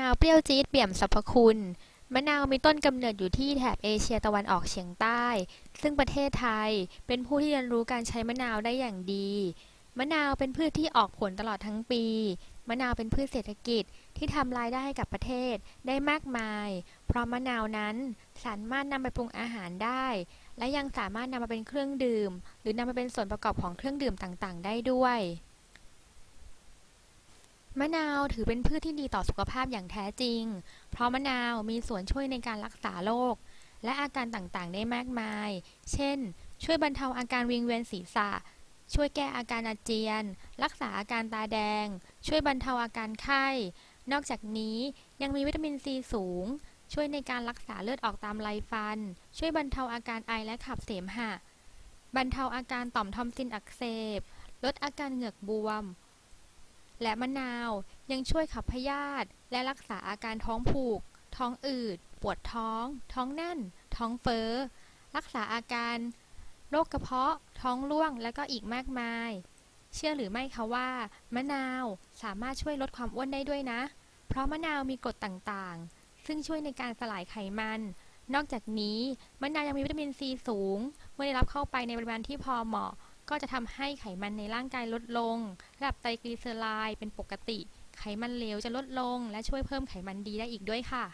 นาวเปรี้ยวจี๊ดเปี่ยมสรรพคุณ มะนาวมีต้นกำเนิดอยู่ที่แถบเอเชียตะวันออกเฉียงใต้ ซึ่งประเทศไทยเป็นผู้ที่เรียนรู้การใช้มะนาวได้อย่างดี มะนาวเป็นพืชที่ออกผลตลอดทั้งปี มะนาวเป็นพืชเศรษฐกิจที่ทำรายได้ให้กับประเทศได้มากมาย เพราะมะนาวนั้นสามารถนำไปปรุงอาหารได้ และยังสามารถนำมาเป็นเครื่องดื่ม หรือนำมาเป็นส่วนประกอบของเครื่องดื่มต่างๆ ได้ด้วย มะนาวถือเป็นพืชที่ดีต่อสุขภาพอย่างแท้จริง เพราะมะนาวมีส่วนช่วยในการรักษาโรคและอาการต่างๆ ได้มากมาย เช่น ช่วยบรรเทาอาการวิงเวียนศีรษะ ช่วยแก้อาการอาเจียน รักษาอาการตาแดง ช่วยบรรเทาอาการไข้ นอกจากนี้ยังมีวิตามินซีสูง ช่วยในการรักษาเลือดออกตามไรฟัน ช่วยบรรเทาอาการไอและขับเสมหะ บรรเทาอาการต่อมทอมซินอักเสบ ลดอาการเหงือกบวม และมะนาวยังช่วยขับพยาธิและรักษาอาการท้องผูก ท้องอืด ปวดท้อง ท้องแน่น ท้องเฟ้อ รักษาอาการโรคกระเพาะ ท้องร่วง และก็อีกมากมาย เชื่อหรือไม่คะว่า มะนาวสามารถช่วยลดความอ้วนได้ด้วยนะ เพราะมะนาวมีกรดต่างๆ ซึ่งช่วยในการสลายไขมัน นอกจากนี้มะนาวยังมีวิตามินซีสูง เมื่อได้รับเข้าไปในปริมาณที่พอเหมาะ ก็จะทำให้ไขมันในร่างกายลดลง ระดับไตรกลีเซอไรด์เป็นปกติ ไขมันเหลวจะลดลง และช่วยเพิ่มไขมันดีได้อีกด้วยค่ะ